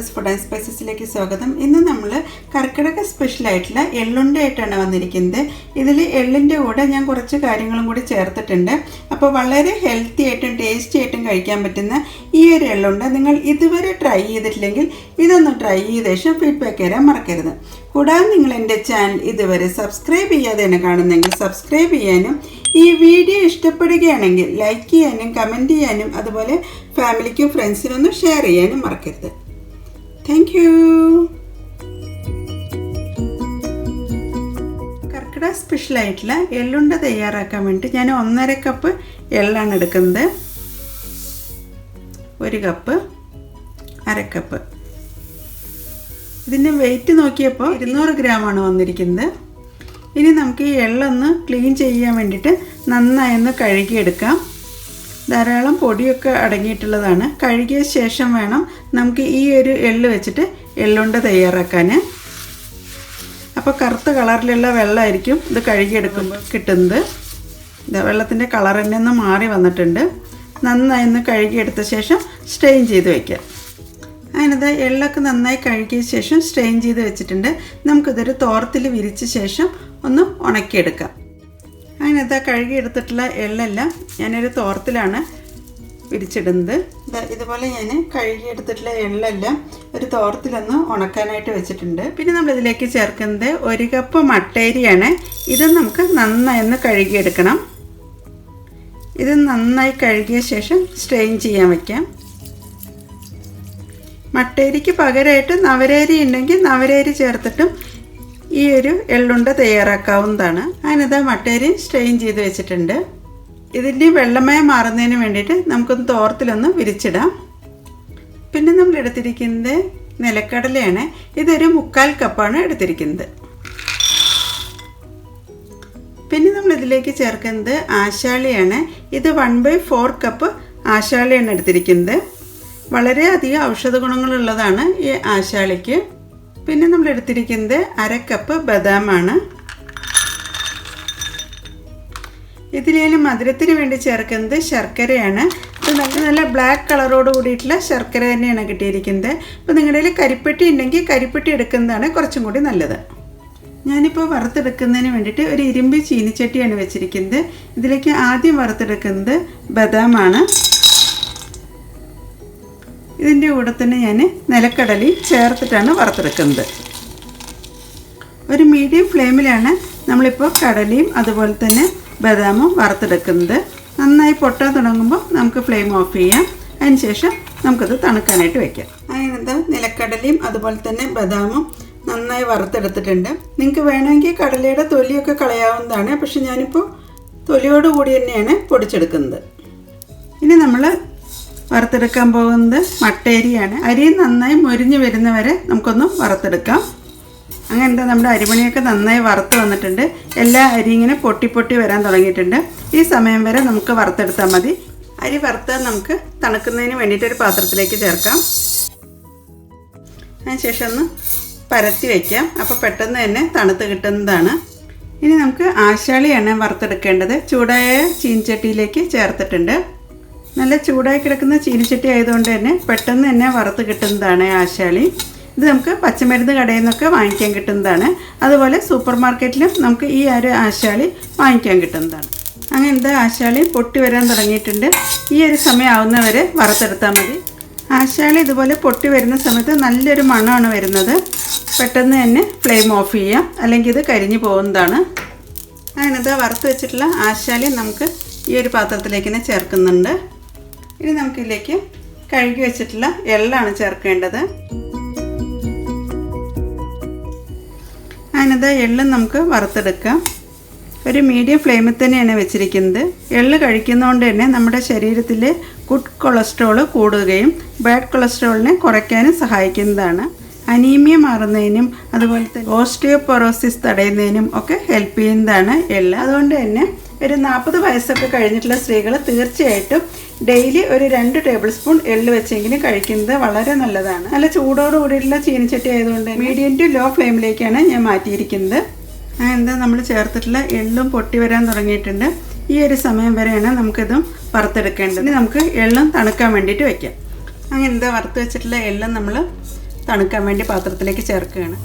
Brothers food and സ്പൈസസിലേക്ക് സ്വാഗതം. ഇന്ന് നമ്മൾ കർക്കിടക സ്പെഷ്യൽ ആയിട്ടുള്ള എള്ളുണ്ടയായിട്ടാണ് വന്നിരിക്കുന്നത്. ഇതിൽ എള്ളിന്റെ കൂടെ ഞാൻ കുറച്ച് കാര്യങ്ങളും കൂടി ചേർത്തിട്ടുണ്ട്. അപ്പോൾ വളരെ ഹെൽത്തി ആയിട്ടും ടേസ്റ്റി ആയിട്ടും കഴിക്കാൻ പറ്റുന്ന ഈ ഒരു എള്ളുണ്ട. നിങ്ങൾ ഇതുവരെ ട്രൈ ചെയ്തിട്ടില്ലെങ്കിൽ ഇതൊന്ന് ട്രൈ ചെയ്ത ശേഷം ഫീഡ്ബാക്ക് തരാൻ മറക്കരുത്. കൂടാതെ നിങ്ങൾ എന്റെ ചാനൽ ഇതുവരെ സബ്സ്ക്രൈബ് ചെയ്യാതെ തന്നെ കാണുന്നെങ്കിൽ സബ്സ്ക്രൈബ് ചെയ്യാനും ഈ വീഡിയോ ഇഷ്ടപ്പെടുകയാണെങ്കിൽ ലൈക്ക് ചെയ്യാനും കമന്റ് ചെയ്യാനും അതുപോലെ ഫാമിലിക്കും ഫ്രണ്ട്സിനൊന്നും ഷെയർ ചെയ്യാനും മറക്കരുത്. താങ്ക് യു കർക്കിടക സ്പെഷ്യലായിട്ടുള്ള എള്ളുണ്ട തയ്യാറാക്കാൻ വേണ്ടി ഞാൻ ഒന്നര കപ്പ് എള്ളാണ് എടുക്കുന്നത്. ഒരു കപ്പ് അരക്കപ്പ് കപ്പ് ഇതിന്റെ വെയിറ്റ് നോക്കിയപ്പോൾ ഇരുന്നൂറ് ഗ്രാമാണ് വന്നിരിക്കുന്നത്. ഇനി നമുക്ക് ഈ എള്ളൊന്ന് ക്ലീൻ ചെയ്യാൻ വേണ്ടിയിട്ട് നന്നായി ഒന്ന് കഴുകിയെടുക്കാം. ധാരാളം പൊടിയൊക്കെ അടങ്ങിയിട്ടുള്ളതാണ്. കഴുകിയ ശേഷം വേണം നമുക്ക് ഈ ഒരു എള്ള് വെച്ചിട്ട് എള്ളുണ്ട തയ്യാറാക്കാൻ. അപ്പോൾ കറുത്ത കളറിലുള്ള വെള്ളമായിരിക്കും ഇത് കഴുകിയെടുക്കുമ്പോൾ കിട്ടുന്നത്. വെള്ളത്തിന്റെ കളർ തന്നെ ഒന്ന് മാറി വന്നിട്ടുണ്ട്. നന്നായി ഒന്ന് കഴുകിയെടുത്ത ശേഷം സ്ട്രെയിൻ ചെയ്ത് വയ്ക്കാം അതിനത് എള്ളൊക്കെ നന്നായി കഴുകിയ ശേഷം സ്ട്രെയിൻ ചെയ്ത് വെച്ചിട്ടുണ്ട്. നമുക്കിതൊരു തോർത്തിൽ വിരിച്ച ശേഷം ഒന്ന് ഉണക്കിയെടുക്കാം. അതിനകത്ത് കഴുകിയെടുത്തിട്ടുള്ള എള്ളെല്ലാം ഞാനൊരു തോർത്തിലാണ് വിരിച്ചിടുന്നത് ദാ ഇതുപോലെ ഞാൻ കഴുകിയെടുത്തിട്ടുള്ള എള്ളെല്ലാം ഒരു തോർത്തിലൊന്ന് ഉണക്കാനായിട്ട് വെച്ചിട്ടുണ്ട്. പിന്നെ നമ്മൾ ഇതിലേക്ക് ചേർക്കുന്നത് ഒരു കപ്പ് മട്ടേരിയാണ്. ഇത് നമുക്ക് നന്നായി ഒന്ന് കഴുകിയെടുക്കണം. ഇത് നന്നായി കഴുകിയ ശേഷം സ്ട്രെയിൻ ചെയ്യാൻ വയ്ക്കാം മട്ടേരിക്ക് പകരമായിട്ട് നവരേരി ഉണ്ടെങ്കിൽ നവരേരി ചേർത്തിട്ടും ഈ ഒരു എള്ളുണ്ട തയ്യാറാക്കാവുന്നതാണ്. അതിനത് മട്ടേരി സ്ട്രെയിൻ ചെയ്ത് വെച്ചിട്ടുണ്ട്. ഇതിന്റെ വെള്ളമയം മാറുന്നതിന് വേണ്ടിയിട്ട് നമുക്കൊന്ന് തോർത്തിലൊന്ന് വിരിച്ചിടാം. പിന്നെ നമ്മൾ എടുത്തിരിക്കുന്നത് നിലക്കടലയാണ്. ഇതൊരു മുക്കാൽ കപ്പാണ് എടുത്തിരിക്കുന്നത്. പിന്നെ നമ്മൾ ഇതിലേക്ക് ചേർക്കുന്നത് ആശാളിയാണ്. ഇത് വൺ ബൈ ഫോർ കപ്പ് ആശാളിയാണ് എടുത്തിരിക്കുന്നത്. വളരെയധികം ഔഷധ ഗുണങ്ങളുള്ളതാണ് ഈ ആശാളിക്ക്. പിന്നെ നമ്മൾ എടുത്തിരിക്കുന്നത് അര കപ്പ് ബദാമാണ്. ഇതിലേലും മധുരത്തിന് വേണ്ടി ചേർക്കുന്നത് ശർക്കരയാണ്. ഇത് നല്ല നല്ല ബ്ലാക്ക് കളറോട് കൂടിയിട്ടുള്ള ശർക്കര തന്നെയാണ് കിട്ടിയിരിക്കുന്നത്. അപ്പോൾ നിങ്ങളുടെ കയ്യിൽ കരിപ്പെട്ടി ഉണ്ടെങ്കിൽ കരിപ്പെട്ടി എടുക്കുന്നതാണ് കുറച്ചും കൂടി നല്ലത്. ഞാനിപ്പോൾ വറുത്തെടുക്കുന്നതിന് വേണ്ടിയിട്ട് ഒരു ഇരുമ്പ് ചീനിച്ചട്ടിയാണ് വെച്ചിരിക്കുന്നത്. ഇതിലേക്ക് ആദ്യം വറുത്തെടുക്കുന്നത് ബദാമാണ്. ഇതിന്റെ കൂടെ തന്നെ ഞാൻ നിലക്കടലി ചേർത്തിട്ടാണ് വറുത്തെടുക്കുന്നത്. ഒരു മീഡിയം ഫ്ലെയിമിലാണ് നമ്മളിപ്പോൾ കടലയും അതുപോലെ തന്നെ ബദാമും വറുത്തെടുക്കുന്നത്. നന്നായി പൊട്ടാൻ തുടങ്ങുമ്പോൾ നമുക്ക് ഫ്ലെയിം ഓഫ് ചെയ്യാം. അതിനുശേഷം നമുക്കത് തണുക്കാനായിട്ട് വയ്ക്കാം അതിനെന്താ? നിലക്കടലയും അതുപോലെ തന്നെ ബദാമും നന്നായി വറുത്തെടുത്തിട്ടുണ്ട്. നിങ്ങൾക്ക് വേണമെങ്കിൽ കടലയുടെ തൊലിയൊക്കെ കളയാവുന്നതാണ്. പക്ഷെ ഞാനിപ്പോൾ തൊലിയോടുകൂടി തന്നെയാണ് പൊടിച്ചെടുക്കുന്നത്. ഇനി നമ്മൾ വറുത്തെടുക്കാൻ പോകുന്നത് മട്ടേരിയാണ്. അരി നന്നായി മുരിഞ്ഞ് വരുന്നവരെ നമുക്കൊന്ന് വറുത്തെടുക്കാം. അങ്ങനെ നമ്മുടെ അരിമണിയൊക്കെ നന്നായി വറുത്ത് വന്നിട്ടുണ്ട്. എല്ലാ അരി ഇങ്ങനെ പൊട്ടി പൊട്ടി വരാൻ തുടങ്ങിയിട്ടുണ്ട്. ഈ സമയം വരെ നമുക്ക് വറുത്തെടുത്താൽ മതി. അരി വറുത്ത് നമുക്ക് തണുക്കുന്നതിന് വേണ്ടിയിട്ട് ഒരു പാത്രത്തിലേക്ക് ചേർക്കാം. അതിനുശേഷം ഒന്ന് പരത്തി വയ്ക്കാം അപ്പോൾ പെട്ടെന്ന് തന്നെ തണുത്ത് കിട്ടുന്നതാണ്. ഇനി നമുക്ക് ആശാളിയാണ് വറുത്തെടുക്കേണ്ടത്. ചൂടായ ചീൻചട്ടിയിലേക്ക് ചേർത്തിട്ടുണ്ട്. നല്ല ചൂടായി കിടക്കുന്ന ചീനിച്ചട്ടി ആയതുകൊണ്ട് തന്നെ പെട്ടെന്ന് തന്നെ വറുത്ത് കിട്ടുന്നതാണ് ആശാലി ഇത് നമുക്ക് പച്ചമരുന്ന് കടയിൽ നിന്നൊക്കെ വാങ്ങിക്കാൻ കിട്ടുന്നതാണ്. അതുപോലെ സൂപ്പർ മാർക്കറ്റിലും നമുക്ക് ഈ ഒരു ആശാളി വാങ്ങിക്കാൻ കിട്ടുന്നതാണ്. അങ്ങനത്തെ ആശാളി പൊട്ടി വരാൻ തുടങ്ങിയിട്ടുണ്ട്. ഈ ഒരു സമയം ആവുന്നവരെ വറുത്തെടുത്താൽ മതി. ആശാളി ഇതുപോലെ പൊട്ടി വരുന്ന സമയത്ത് നല്ലൊരു മണമാണ് വരുന്നത്. പെട്ടെന്ന് തന്നെ ഫ്ലെയിം ഓഫ് ചെയ്യാം. അല്ലെങ്കിൽ ഇത് കരിഞ്ഞു പോകുന്നതാണ്. അങ്ങനത്തെ വറുത്ത് വെച്ചിട്ടുള്ള ആശാലി നമുക്ക് ഈ ഒരു പാത്രത്തിലേക്ക് തന്നെ ചേർക്കുന്നുണ്ട്. ഇനി നമുക്കിതിലേക്ക് കഴുകി വെച്ചിട്ടുള്ള എള്ളാണ് ചേർക്കേണ്ടത്. അതിനത് എള്ളും നമുക്ക് വറുത്തെടുക്കാം. ഒരു മീഡിയം ഫ്ലെയിമിൽ തന്നെയാണ് വെച്ചിരിക്കുന്നത്. എള്ള് കഴിക്കുന്നതുകൊണ്ട് തന്നെ നമ്മുടെ ശരീരത്തിൽ ഗുഡ് കൊളസ്ട്രോൾ കൂടുകയും ബാഡ് കൊളസ്ട്രോളിനെ കുറയ്ക്കാനും സഹായിക്കുന്നതാണ്. അനീമിയ മാറുന്നതിനും അതുപോലെ തന്നെ ഓസ്റ്റിയോപൊറോസിസ് തടയുന്നതിനും ഒക്കെ ഹെൽപ്പ് ചെയ്യുന്നതാണ് എള്ള്. അതുകൊണ്ട് തന്നെ ഒരു നാൽപ്പത് വയസ്സൊക്കെ കഴിഞ്ഞിട്ടുള്ള സ്ത്രീകൾ തീർച്ചയായിട്ടും ഡെയിലി ഒരു രണ്ട് ടേബിൾ സ്പൂൺ എള്ള് വെച്ചെങ്കിലും കഴിക്കുന്നത് വളരെ നല്ലതാണ്. നല്ല ചൂടോട് കൂടിയിട്ടുള്ള ചീനിച്ചട്ടി ആയതുകൊണ്ട് മീഡിയം ടു ലോ ഫ്ലെയിമിലേക്കാണ് ഞാൻ മാറ്റിയിരിക്കുന്നത്. എന്താ നമ്മൾ ചേർത്തിട്ടുള്ള എള്ളും പൊട്ടി വരാൻ തുടങ്ങിയിട്ടുണ്ട്. ഈ ഒരു സമയം വരെയാണ് നമുക്കിതും വറുത്തെടുക്കേണ്ടത്. ഇനി നമുക്ക് എള്ളും തണുക്കാൻ വേണ്ടിയിട്ട് വയ്ക്കാം അങ്ങനെ എന്താ വറുത്ത് വെച്ചിട്ടുള്ള എള്ളും നമ്മൾ തണുക്കാൻ വേണ്ടി പാത്രത്തിലേക്ക് ചേർക്കുകയാണ്.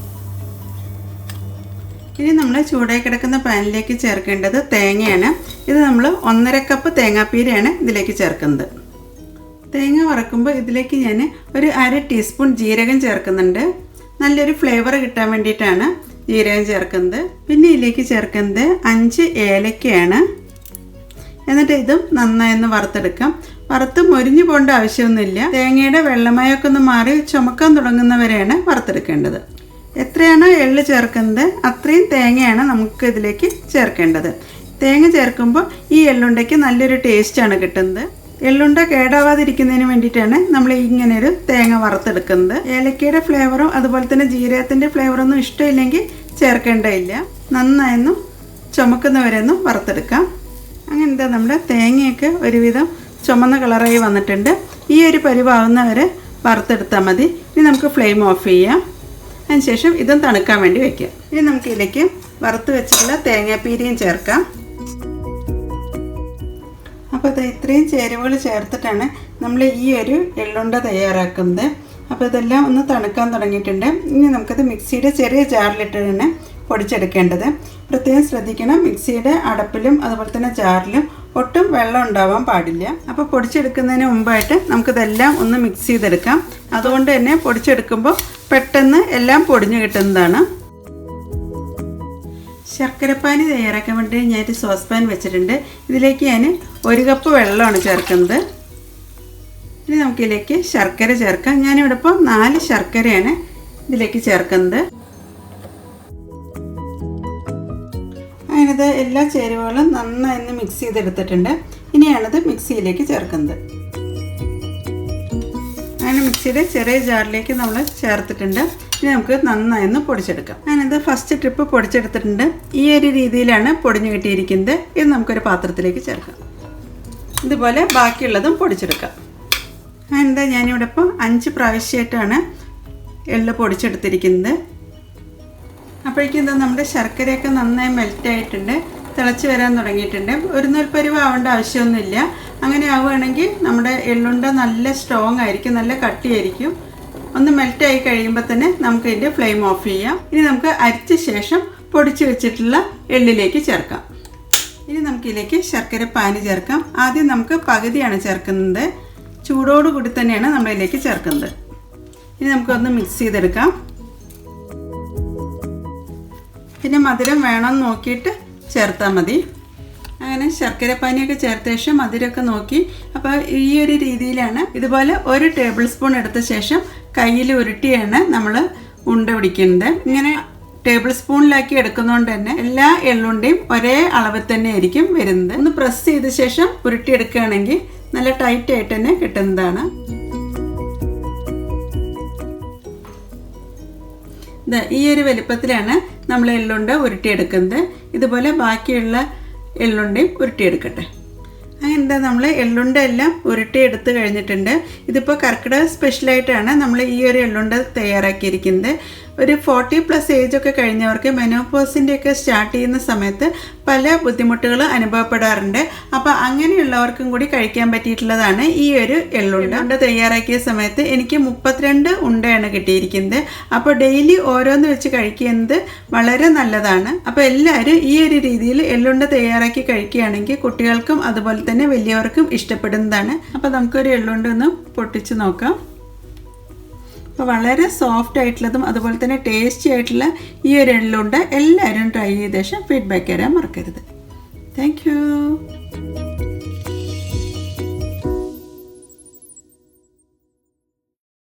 ഇനി നമ്മൾ ചൂടായി കിടക്കുന്ന പാനിലേക്ക് ചേർക്കേണ്ടത് തേങ്ങയാണ്. ഇത് നമ്മൾ ഒന്നര കപ്പ് തേങ്ങാപ്പീരയാണ് ഇതിലേക്ക് ചേർക്കുന്നത്. തേങ്ങ വറക്കുമ്പോൾ ഇതിലേക്ക് ഞാൻ ഒരു അര ടീസ്പൂൺ ജീരകം ചേർക്കുന്നുണ്ട്. നല്ലൊരു ഫ്ലേവർ കിട്ടാൻ വേണ്ടിയിട്ടാണ് ജീരകം ചേർക്കുന്നത്. പിന്നെ ഇതിലേക്ക് ചേർക്കുന്നത് അഞ്ച് ഏലക്കയാണ്. എന്നിട്ട് ഇതും നന്നായി വറുത്തെടുക്കാം. വറുത്ത് മൊരിഞ്ഞു പോകേണ്ട ആവശ്യമൊന്നുമില്ല. തേങ്ങയുടെ വെള്ളമയൊക്കെ ഒന്ന് മാറി ചുമക്കാൻ തുടങ്ങുന്നവരെയാണ് വറുത്തെടുക്കേണ്ടത്. എത്രയാണോ എള്ള് ചേർക്കുന്നത് അത്രയും തേങ്ങയാണ് നമുക്ക് ഇതിലേക്ക് ചേർക്കേണ്ടത്. തേങ്ങ ചേർക്കുമ്പോൾ ഈ എള്ളുണ്ടയ്ക്ക് നല്ലൊരു ടേസ്റ്റാണ് കിട്ടുന്നത്. എള്ളുണ്ട കേടാവാതിരിക്കുന്നതിന് വേണ്ടിയിട്ടാണ് നമ്മൾ ഇങ്ങനെ ഒരു തേങ്ങ വറുത്തെടുക്കുന്നത്. ഏലക്കയുടെ ഫ്ലേവറും അതുപോലെ തന്നെ ജീരകത്തിന്റെ ഫ്ലേവറൊന്നും ഇഷ്ടമില്ലെങ്കിൽ ചേർക്കേണ്ടതില്ല. നന്നായൊന്നും ചുമക്കുന്നവരെയൊന്നും വറുത്തെടുക്കാം. അങ്ങനെ എന്താ നമ്മുടെ തേങ്ങയൊക്കെ ഒരുവിധം ചുമന്ന കളറായി വന്നിട്ടുണ്ട്. ഈ ഒരു പരിവാകുന്നവരെ വറുത്തെടുത്താൽ മതി. ഇനി നമുക്ക് ഫ്ലെയിം ഓഫ് ചെയ്യാം. അതിനുശേഷം ഇതും തണുക്കാൻ വേണ്ടി വെക്കാം. ഇനി നമുക്ക് ഇതിലേക്ക് വറുത്ത് വെച്ചിട്ടുള്ള തേങ്ങാപ്പീരിയും ചേർക്കാം. അപ്പോൾ ഇത് ഇത്രയും ചേരുവകൾ ചേർത്തിട്ടാണ് നമ്മൾ ഈ ഒരു എള്ളുണ്ട തയ്യാറാക്കുന്നത്. അപ്പോൾ ഇതെല്ലാം ഒന്ന് തണുക്കാൻ തുടങ്ങിയിട്ടുണ്ട്. ഇനി നമുക്കത് മിക്സിയുടെ ചെറിയ ജാറിലിട്ടാണ് പൊടിച്ചെടുക്കേണ്ടത്. പ്രത്യേകം ശ്രദ്ധിക്കണം. മിക്സിയുടെ അടപ്പിലും അതുപോലെ തന്നെ ജാറിലും ഒട്ടും വെള്ളം ഉണ്ടാവാൻ പാടില്ല. അപ്പോൾ പൊടിച്ചെടുക്കുന്നതിന് മുമ്പായിട്ട് നമുക്കിതെല്ലാം ഒന്ന് മിക്സ് ചെയ്തെടുക്കാം. അതുകൊണ്ട് തന്നെ പൊടിച്ചെടുക്കുമ്പോൾ പെട്ടെന്ന് എല്ലാം പൊടിഞ്ഞു കിട്ടുന്നതാണ്. ശർക്കരപ്പാനി തയ്യാറാക്കാൻ വേണ്ടി ഞാനൊരു സോസ് പാൻ വെച്ചിട്ടുണ്ട്. ഇതിലേക്ക് ഞാൻ ഒരു കപ്പ് വെള്ളമാണ് ചേർക്കുന്നത്. ഇനി നമുക്കിതിലേക്ക് ശർക്കര ചേർക്കാം. ഞാനിവിടെ ഇപ്പോൾ നാല് ശർക്കരയാണ് ഇതിലേക്ക് ചേർക്കുന്നത്. അങ്ങനത് എല്ലാ ചേരുവകളും നന്നായി ഒന്ന് മിക്സ് ചെയ്തെടുത്തിട്ടുണ്ട്. ഇനിയാണിത് മിക്സിയിലേക്ക് ചേർക്കുന്നത്. അങ്ങനെ മിക്സിയുടെ ചെറിയ ജാറിലേക്ക് നമ്മൾ ചേർത്തിട്ടുണ്ട്. ഇനി നമുക്ക് നന്നായി ഒന്ന് പൊടിച്ചെടുക്കാം. ഞാനിത് ഫസ്റ്റ് ട്രിപ്പ് പൊടിച്ചെടുത്തിട്ടുണ്ട്. ഈ ഒരു രീതിയിലാണ് പൊടിഞ്ഞു കിട്ടിയിരിക്കുന്നത്. ഇത് നമുക്കൊരു പാത്രത്തിലേക്ക് ചേർക്കാം. ഇതുപോലെ ബാക്കിയുള്ളതും പൊടിച്ചെടുക്കാം. ഞാനിത് ഞാനിവിടെ ഇപ്പോൾ അഞ്ച് പ്രാവശ്യമായിട്ടാണ് എള്ള് പൊടിച്ചെടുത്തിരിക്കുന്നത്. അപ്പോഴേക്കും എന്താ നമ്മുടെ ശർക്കരയൊക്കെ നന്നായി മെൽറ്റ് ആയിട്ടുണ്ട്. തിളച്ച് വരാൻ തുടങ്ങിയിട്ടുണ്ട്. ഒരു നൂൽപ്പരിവ് ആവേണ്ട ആവശ്യമൊന്നുമില്ല. അങ്ങനെ ആവുകയാണെങ്കിൽ നമ്മുടെ എള്ളുണ്ട നല്ല സ്ട്രോങ് ആയിരിക്കും നല്ല കട്ടിയായിരിക്കും. ഒന്ന് മെൽറ്റ് ആയി കഴിയുമ്പോൾ തന്നെ നമുക്ക് ഇതിന്റെ ഫ്ലെയിം ഓഫ് ചെയ്യാം. ഇനി നമുക്ക് അരിച്ച ശേഷം പൊടിച്ച് വെച്ചിട്ടുള്ള എള്ളിലേക്ക് ചേർക്കാം. ഇനി നമുക്കിതിലേക്ക് ശർക്കര പാനി ചേർക്കാം. ആദ്യം നമുക്ക് പകുതിയാണ് ചേർക്കുന്നത്. ചൂടോടുകൂടി തന്നെയാണ് നമ്മളിതിലേക്ക് ചേർക്കുന്നത്. ഇനി നമുക്കൊന്ന് മിക്സ് ചെയ്തെടുക്കാം. പിന്നെ മധുരം വേണമെന്ന് നോക്കിയിട്ട് ചേർത്താൽ മതി. അങ്ങനെ ശർക്കര പാനിയൊക്കെ ചേർത്ത ശേഷം മധുരമൊക്കെ നോക്കി. അപ്പോൾ ഈ ഒരു രീതിയിലാണ് ഇതുപോലെ ഒരു ടേബിൾ സ്പൂൺ എടുത്ത ശേഷം കയ്യിൽ ഉരുട്ടിയാണ് നമ്മൾ ഉണ്ട പിടിക്കുന്നത്. ഇങ്ങനെ ടേബിൾ സ്പൂണിലാക്കി എടുക്കുന്നതുകൊണ്ട് തന്നെ എല്ലാ എള്ളുണ്ടയും ഒരേ അളവിൽ തന്നെ ആയിരിക്കും വരുന്നത്. ഒന്ന് പ്രസ് ചെയ്ത ശേഷം ഉരുട്ടിയെടുക്കുകയാണെങ്കിൽ നല്ല ടൈറ്റായിട്ട് തന്നെ കിട്ടുന്നതാണ്. ഈ ഒരു വലിപ്പത്തിലാണ് നമ്മൾ എള്ളുണ്ട ഉരുട്ടിയെടുക്കുന്നത്. ഇതുപോലെ ബാക്കിയുള്ള എള്ളുണ്ടയും ഉരുട്ടിയെടുക്കട്ടെ. അങ്ങനെ എന്താ നമ്മൾ എള്ളുണ്ട എല്ലാം ഉരുട്ടി എടുത്തു കഴിഞ്ഞിട്ടുണ്ട്. ഇതിപ്പോൾ കർക്കിടക സ്പെഷ്യലായിട്ടാണ് നമ്മൾ ഈ ഒരു എള്ളുണ്ട തയ്യാറാക്കിയിരിക്കുന്നത്. ഒരു ഫോർട്ടി പ്ലസ് ഏജ് ഒക്കെ കഴിഞ്ഞവർക്ക് മെനോപോസിന്റെയൊക്കെ സ്റ്റാർട്ട് ചെയ്യുന്ന സമയത്ത് പല ബുദ്ധിമുട്ടുകൾ അനുഭവപ്പെടാറുണ്ട്. അപ്പോൾ അങ്ങനെയുള്ളവർക്കും കൂടി കഴിക്കാൻ പറ്റിയിട്ടുള്ളതാണ് ഈ ഒരു എള്ളുണ്ട. ഉണ്ട തയ്യാറാക്കിയ സമയത്ത് എനിക്ക് മുപ്പത്തിരണ്ട് ഉണ്ടയാണ് കിട്ടിയിരിക്കുന്നത്. അപ്പോൾ ഡെയിലി ഓരോന്ന് വെച്ച് കഴിക്കുന്നത് വളരെ നല്ലതാണ്. അപ്പോൾ എല്ലാവരും ഈ ഒരു രീതിയിൽ എള്ളുണ്ട തയ്യാറാക്കി കഴിക്കുകയാണെങ്കിൽ കുട്ടികൾക്കും അതുപോലെ തന്നെ വലിയവർക്കും ഇഷ്ടപ്പെടുന്നതാണ്. അപ്പോൾ നമുക്കൊരു എള്ളുകൊണ്ട് ഒന്ന് പൊട്ടിച്ച് നോക്കാം. അപ്പോൾ വളരെ സോഫ്റ്റ് ആയിട്ടുള്ളതും അതുപോലെ തന്നെ ടേസ്റ്റി ആയിട്ടുള്ള ഈ ഒരു എള്ളുണ്ട്. എല്ലാവരും ട്രൈ ചെയ്ത ശേഷം ഫീഡ്ബാക്ക് തരാൻ മറക്കരുത്. താങ്ക്